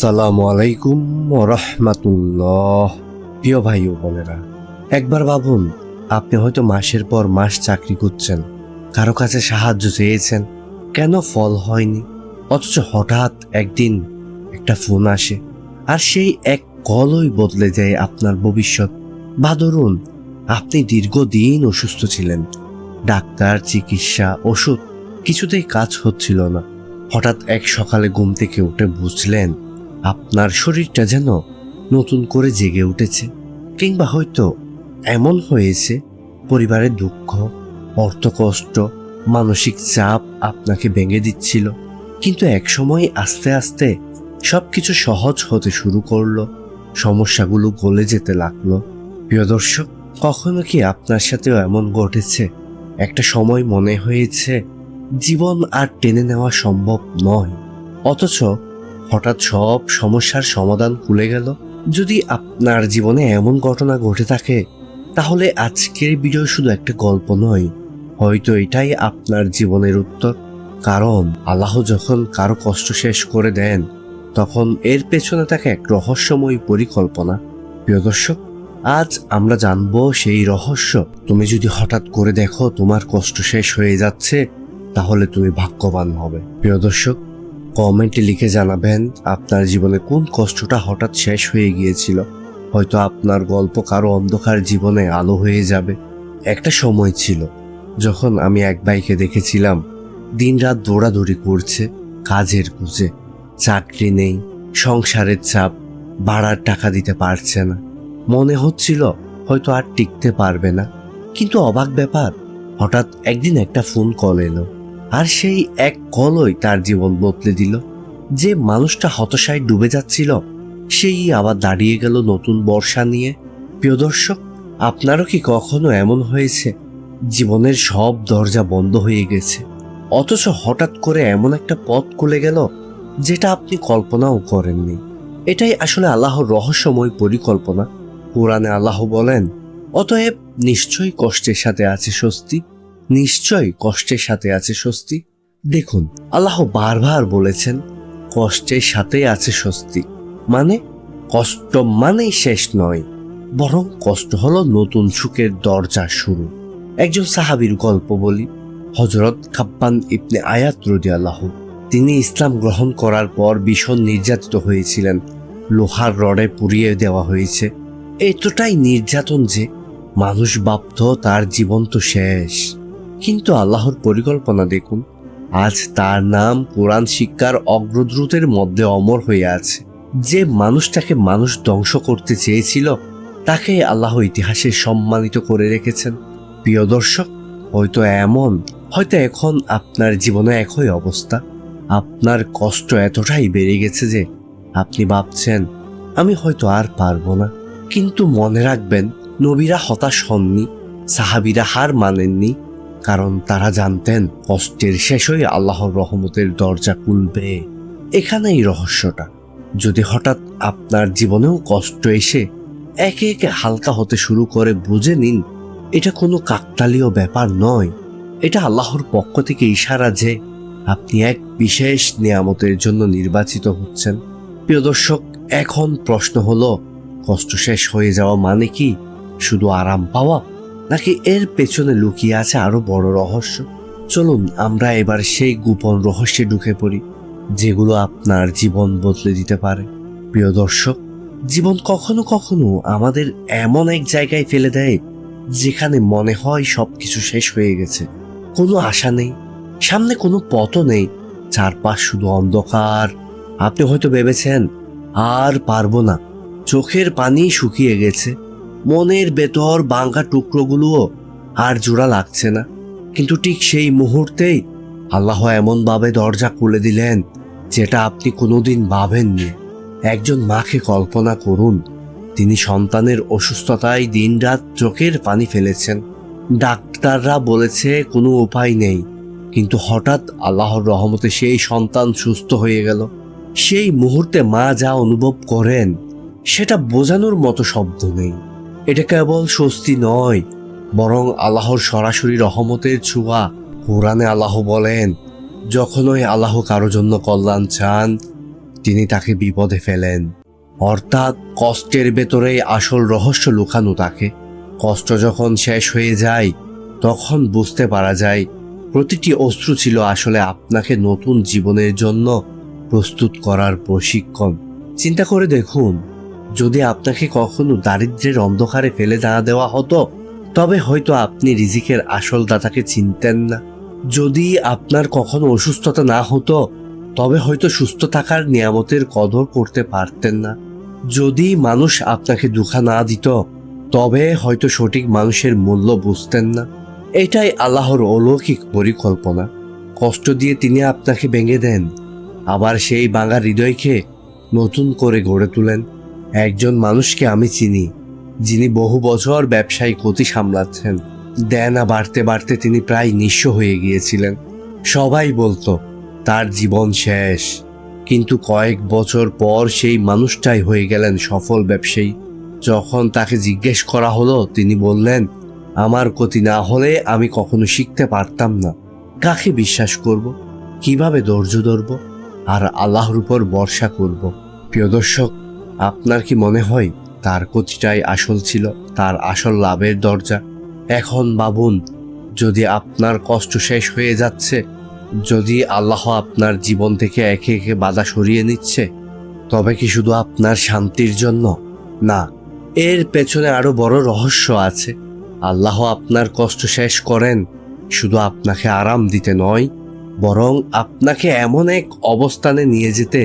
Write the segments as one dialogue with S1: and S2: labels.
S1: সালামু আলাইকুম রহমাতুল্লাহ। প্রিয় ভাই ও বোনেরা, একবার ভাবুন, আপনি হয়তো মাসের পর মাস চাকরি করছেন, কারও কাছে সাহায্য চেয়েছেন, কেন ফল হয়নি? অথচ হঠাৎ একদিন একটা ফোন আসে, আর সেই এক কলই বদলে যায় আপনার ভবিষ্যৎ। বা ধরুন, আপনি দীর্ঘদিন অসুস্থ ছিলেন ডাক্তার, চিকিৎসা, ওষুধ, কিছুতেই কাজ হচ্ছিল না। হঠাৎ এক সকালে ঘুম থেকে উঠে বুঝলেন, আপনার শরীরটা যেন নতুন করে জেগে উঠেছে কিংবা হয়তো এমন হয়েছে। পরিবারের দুঃখ, অর্থকষ্ট, মানসিক চাপ আপনাকে ভেঙে দিচ্ছিল। কিন্তু একসময় আস্তে আস্তে সব কিছু সহজ হতে শুরু করল, সমস্যাগুলো গলে যেতে লাগল। প্রিয় দর্শক, কখনো কি আপনার সাথেও এমন ঘটেছে? একটা সময় মনে হয়েছে, জীবন আর টেনে নেওয়া সম্ভব নয়। অথচ হঠাৎ সব সমস্যার সমাধান খুলে গেল। যদি আপনার জীবনে এমন ঘটনা ঘটে থাকে, তাহলে আজকের ভিডিও শুধু একটা গল্প নয়। হয়তো এটাই আপনার জীবনের উত্তর। কারণ আল্লাহ যখন কারও কষ্ট শেষ করে দেন, তখন এর পেছনে থাকে এক রহস্যময় পরিকল্পনা। প্রিয় দর্শক আজ আমরা জানব সেই রহস্য। তুমি যদি হঠাৎ করে দেখো তোমার কষ্ট শেষ হয়ে যাচ্ছে, তাহলে তুমি ভাগ্যবান হবে। প্রিয় দর্শক, কমেন্টে লিখে জানাবেন আপনার জীবনে কোন কষ্টটা হঠাৎ শেষ হয়ে গিয়েছিল। হয়তো আপনার গল্প কারও অন্ধকার জীবনে আলো হয়ে যাবে। একটা সময় ছিল যখন আমি এক ভাইকে দেখেছিলাম, দিনরাত দৌড়াদৌড়ি করছে, কাজের খুঁজে। চাকরি নেই, সংসারের চাপ, ভাড়ার টাকা দিতে পারছে না। মনে হচ্ছিল হয়তো আর টিকতে পারবে না। কিন্তু অবাক ব্যাপার, হঠাৎ একদিন একটা ফোন কল এলো আর সেই এক কলই তার জীবন বদলে দিল। যে মানুষটা হতাশায় ডুবে যাচ্ছিল, সেই আবার দাঁড়িয়ে গেল নতুন বর্ষা নিয়ে। প্রিয় দর্শক, আপনারও কি কখনো এমন হয়েছে? জীবনের সব দরজা বন্ধ হয়ে গেছে। অথচ হঠাৎ করে এমন একটা পথ খুলে গেল যেটা আপনি কল্পনাও করেননি। এটাই আসলে আল্লাহর রহস্যময় পরিকল্পনা। কোরআনে আল্লাহ বলেন, অতএব নিশ্চয়ই কষ্টের সাথে আছে স্বস্তি, নিশ্চয়ই কষ্টের সাথে আছে স্বস্তি। দেখুন, আল্লাহ বারবার বলেছেন, কষ্টের সাথে আছে স্বস্তি। মানে কষ্ট মানেই শেষ নয়, বরং কষ্ট হলো নতুন সুখের দরজা শুরু। একজন সাহাবীর গল্প বলি হজরত খাব্বান ইবনে আয়াত রদি আল্লাহ তিনি ইসলাম গ্রহণ করার পর ভীষণ নির্যাতিত হয়েছিলেন, লোহার রডে পুড়িয়ে দেওয়া হয়েছে। এতটাই নির্যাতন যে মানুষ ভাবত তার জীবন তো শেষ। কিন্তু আল্লাহর পরিকল্পনা দেখুন, আজ তার নাম কোরআন শিক্ষার অগ্রদ্রুতের মধ্যে অমর হয়ে আছে। যে মানুষটাকে মানুষ ধ্বংস করতে চেয়েছিল, তাকে আল্লাহ ইতিহাসে সম্মানিত করে রেখেছেন। প্রিয় দর্শক, হয়তো এমন, হয়তো এখন আপনার জীবনে একই অবস্থা। আপনার কষ্ট এতটাই বেড়ে গেছে যে আপনি ভাবছেন, আমি হয়তো আর পারব না। কিন্তু মনে রাখবেন, নবীরা হতাশ হননি, সাহাবিরা হার মানেননি, কারণ তারা জানতেন কষ্টের শেষই আল্লাহর রহমতের দরজা খুলবে। এখানেই রহস্যটা। যদি হঠাৎ আপনার জীবনেও কষ্ট এসে একে একে হালকা হতে শুরু করে বুঝে নিন, এটা কোনো কাকতালীয় ব্যাপার নয়। এটা আল্লাহর পক্ষ থেকে ইশারা যে আপনি এক বিশেষ নিয়ামতের জন্য নির্বাচিত হচ্ছেন। প্রিয় দর্শক, এখন প্রশ্ন হলো কষ্ট শেষ হয়ে যাওয়া মানে কি? শুধু আরাম পাওয়া? নাকি এর পেছনে লুকিয়ে আছে আরও বড় রহস্য? চলুন, আমরা এবার সেই গোপন রহস্যে ঢুকে পড়ি, যেগুলো আপনার জীবন বদলে দিতে পারে। প্রিয় দর্শক, জীবন কখনো কখনো আমাদের এমন এক জায়গায় ফেলে দেয়, যেখানে মনে হয় সব কিছু শেষ হয়ে গেছে। কোনো আশা নেই, সামনে কোনো পথও নেই, চারপাশ শুধু অন্ধকার। আপনি হয়তো ভেবেছেন, আর পারব না। চোখের পানি শুকিয়ে গেছে। মনের ভেতর বাঙ্কা টুকরোগুলোও আর জোড়া লাগছে না। কিন্তু ঠিক সেই মুহূর্তেই আল্লাহ এমনভাবে দরজা খুলে দিলেন, যেটা আপনি কোনোদিন ভাবেননি। একজন মাকে কল্পনা করুন, তিনি সন্তানের অসুস্থতায় দিনরাত চোখের পানি ফেলেছেন। ডাক্তাররা বলেছে কোনো উপায় নেই, কিন্তু হঠাৎ আল্লাহর রহমতে সেই সন্তান সুস্থ হয়ে গেল। সেই মুহূর্তে মা যা অনুভব করেন সেটা বোঝানোর মতো শব্দ নেই। এটা কেবল স্বস্তি নয়, বরং আল্লাহর সরাসরি রহমতের ছোঁয়া। কোরআনে আল্লাহ বলেন, যখনই আল্লাহ কারও জন্য কল্যাণ চান, তিনি তাকে বিপদে ফেলেন। অর্থাৎ কষ্টের ভেতরেই আসল রহস্য লুকানো তাকে কষ্ট যখন শেষ হয়ে যায়, তখন বুঝতে পারা যায়, প্রতিটি অশ্রু ছিল আসলে আপনাকে নতুন জীবনের জন্য প্রস্তুত করার প্রশিক্ষণ। চিন্তা করে দেখুন যদি আপনাকে কখনো দারিদ্র্যের অন্ধকারে ফেলে না দেওয়া হতো, তবে হয়তো আপনি রিজিকের আসল দাতাকে চিনতেন না। যদি আপনার কখনো অসুস্থতা না হতো, তবে হয়তো সুস্থ থাকার নিয়ামতের কদর করতে পারতেন না। যদি মানুষ আপনাকে দুঃখা না দিত, তবে হয়তো সঠিক মানুষের মূল্য বুঝতেন না। এটাই আল্লাহর অলৌকিক পরিকল্পনা। কষ্ট দিয়ে তিনি আপনাকে ভেঙে দেন, আবার সেই বাঙা হৃদয়কে নতুন করে গড়ে তোলেন। একজন মানুষকে আমি চিনি, যিনি বহু বছর ব্যবসায়িক ক্ষতি সামলাচ্ছেন। দেনা বাড়তে বাড়তে তিনি প্রায় নিঃস্ব হয়ে গিয়েছিলেন। সবাই বলতো, তার জীবন শেষ। কিন্তু কয়েক বছর পর সেই মানুষটাই হয়ে গেলেন সফল ব্যবসায়ী। যখন তাকে জিজ্ঞেস করা হলো, তিনি বললেন, আমার ক্ষতি না হলে আমি কখনো শিখতে পারতাম না। কাকে বিশ্বাস করব? কীভাবে ধৈর্য ধরব? আর আল্লাহর উপর ভরসা করব। প্রিয় দর্শক আপনার কি মনে হয় তার ক্ষতিটাই আসল ছিল, তার আসল লাভের দরজা? এখন ভাবুন, যদি আপনার কষ্ট শেষ হয়ে যাচ্ছে, যদি আল্লাহ আপনার জীবন থেকে একে একে বাধা সরিয়ে নিচ্ছে, তবে কি শুধু আপনার শান্তির জন্য? না, এর পেছনে আরও বড় রহস্য আছে। আল্লাহ আপনার কষ্ট শেষ করেন, শুধু আপনাকে আরাম দিতে নয়, বরং আপনাকে এমন এক অবস্থানে নিয়ে যেতে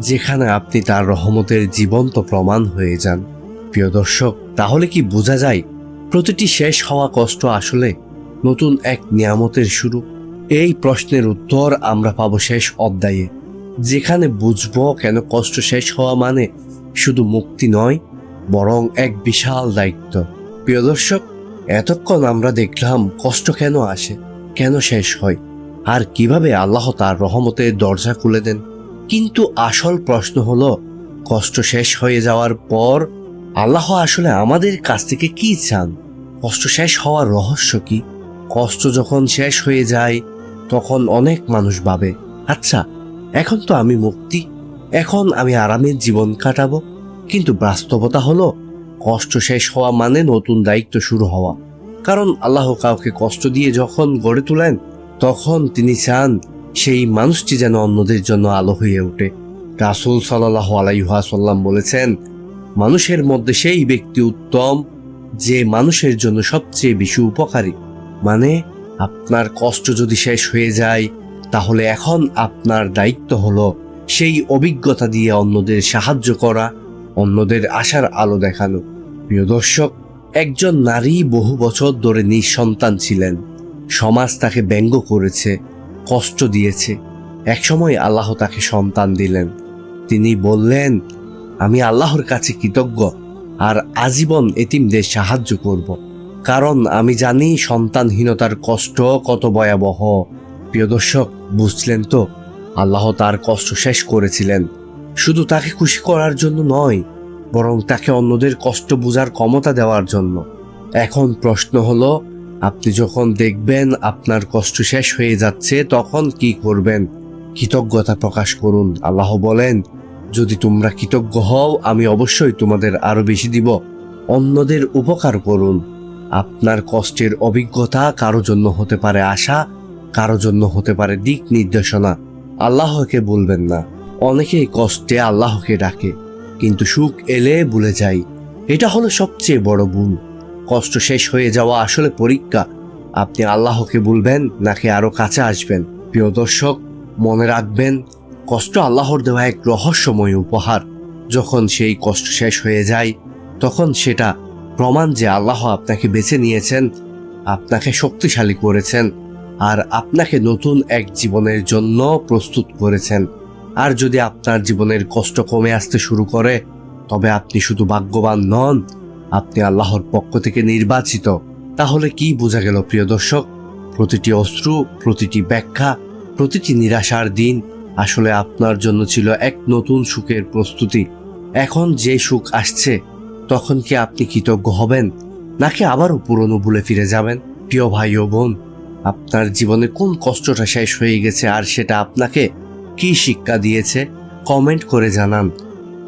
S1: যেখানে আপনি তার রহমতের জীবন্ত প্রমাণ হয়ে যান। প্রিয় দর্শক, তাহলে কি বোঝা যায় প্রতিটি শেষ হওয়া কষ্ট আসলে নতুন এক নিয়ামতের শুরু? এই প্রশ্নের উত্তর আমরা পাবো শেষ অধ্যায়ে। যেখানে বুঝব কেন কষ্ট শেষ হওয়া মানে শুধু মুক্তি নয়, বরং এক বিশাল দায়িত্ব। প্রিয় দর্শক, এতক্ষণ আমরা দেখলাম কষ্ট কেন আসে, কেন শেষ হয়, আর কীভাবে আল্লাহ তার রহমতের দরজা খুলে দেন। কিন্তু আসল প্রশ্ন হলো, কষ্ট শেষ হয়ে যাওয়ার পর আল্লাহ আসলে আমাদের কাছ থেকে কি চান? কষ্ট শেষ হওয়ার রহস্য কি? কষ্ট যখন শেষ হয়ে যায়, তখন অনেক মানুষ ভাবে আচ্ছা এখন তো আমি মুক্তি, এখন আমি আরামের জীবন কাটাবো। কিন্তু বাস্তবতা হলো, কষ্ট শেষ হওয়া মানে নতুন দায়িত্ব শুরু হওয়া। কারণ আল্লাহ কাউকে কষ্ট দিয়ে যখন গড়ে তোলেন, তখন তিনি চান সেই মানুষটি যেন অন্যদের জন্য আলো হয়ে ওঠে। রাসুল সাল্লাহ আলাইহাসাল্লাম বলেছেন, মানুষের মধ্যে সেই ব্যক্তি উত্তম যে মানুষের জন্য সবচেয়ে বেশি উপকারী। মানে আপনার কষ্ট যদি শেষ হয়ে যায়, তাহলে এখন আপনার দায়িত্ব হলো সেই অভিজ্ঞতা দিয়ে অন্যদের সাহায্য করা, অন্যদের আশার আলো দেখানো। প্রিয় দর্শক, একজন নারী বহু বছর ধরে নিঃসন্তান ছিলেন। সমাজ তাকে ব্যঙ্গ করেছে। কষ্ট দিয়েছে। একসময় আল্লাহ তাকে সন্তান দিলেন। তিনি বললেন, আমি আল্লাহর কাছে কৃতজ্ঞ আর আজীবন এতিমদের সাহায্য করব। কারণ আমি জানি সন্তানহীনতার কষ্ট কত ভয়াবহ। প্রিয় দর্শক, বুঝলেন তো, আল্লাহ তার কষ্ট শেষ করেছিলেন। শুধু তাকে খুশি করার জন্য নয়, বরং তাকে অন্যদের কষ্ট বোঝার ক্ষমতা দেওয়ার জন্য। এখন প্রশ্ন হলো আপনি যখন দেখবেন আপনার কষ্ট শেষ হয়ে যাচ্ছে, তখন কি করবেন? কৃতজ্ঞতা প্রকাশ করুন। আল্লাহ বলেন, যদি তোমরা কৃতজ্ঞ হও, আমি অবশ্যই তোমাদের আরও বেশি দিব। অন্যদের উপকার করুন। আপনার কষ্টের অভিজ্ঞতা কারও জন্য হতে পারে আশা, কারও জন্য হতে পারে দিক নির্দেশনা। আল্লাহকে বলবেন না। অনেকেই কষ্টে আল্লাহকে ডাকে, কিন্তু সুখ এলে ভুলে যাই এটা হলো সবচেয়ে বড় ভুল। কষ্ট শেষ হয়ে যাওয়া আসলে পরীক্ষা। আপনি আল্লাহকে বলবেন, নাকি আরও কাছে আসবেন? প্রিয় দর্শক, মনে রাখবেন, কষ্ট আল্লাহর দেওয়া এক রহস্যময় উপহার। যখন সেই কষ্ট শেষ হয়ে যায়, তখন সেটা প্রমাণ যে আল্লাহ আপনাকে বেছে নিয়েছেন, আপনাকে শক্তিশালী করেছেন, আর আপনাকে নতুন এক জীবনের জন্য প্রস্তুত করেছেন। আর যদি আপনার জীবনের কষ্ট কমে আসতে শুরু করে, তবে আপনি শুধু ভাগ্যবান নন আপনি আল্লাহর পক্ষ থেকে নির্বাচিত, তাহলে কি বোঝা গেল প্রিয় দর্শক? প্রতিটি অশ্রু, প্রতিটি ব্যাখ্যা, প্রতিটি নিরাশার দিন আসলে আপনার জন্য ছিল এক নতুন সুখের প্রস্তুতি। এখন যে সুখ আসছে, তখন কি আপনি কৃতজ্ঞ হবেন, নাকি আবারও পুরনো ভুলে ফিরে যাবেন? প্রিয় ভাই ও বোন, আপনার জীবনে কোন কষ্টটা শেষ হয়ে গেছে আর সেটা আপনাকে কি শিক্ষা দিয়েছে? কমেন্ট করে জানান।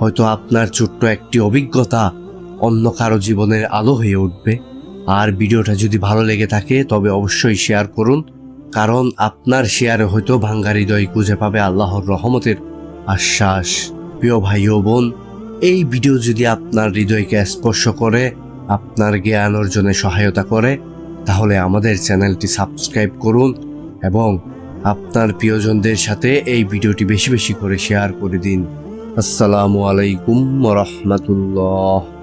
S1: হয়তো আপনার ছোট্ট একটি অভিজ্ঞতা অন্য কারও জীবনের আলো হয়ে উঠবে। আর ভিডিওটা যদি ভালো লেগে থাকে, তবে অবশ্যই শেয়ার করুন, কারণ আপনার শেয়ারে হয়তো ভাঙ্গা হৃদয় খুঁজে পাবে আল্লাহর রহমতের আশ্বাস। প্রিয় ভাই ও বোন, এই ভিডিও যদি আপনার হৃদয়কে স্পর্শ করে, আপনার জ্ঞান অর্জনে সহায়তা করে, তাহলে আমাদের চ্যানেলটি সাবস্ক্রাইব করুন এবং আপনার প্রিয়জনদের সাথে এই ভিডিওটি বেশি বেশি করে শেয়ার করে দিন। আসসালামু আলাইকুম রহমতুল্লাহ।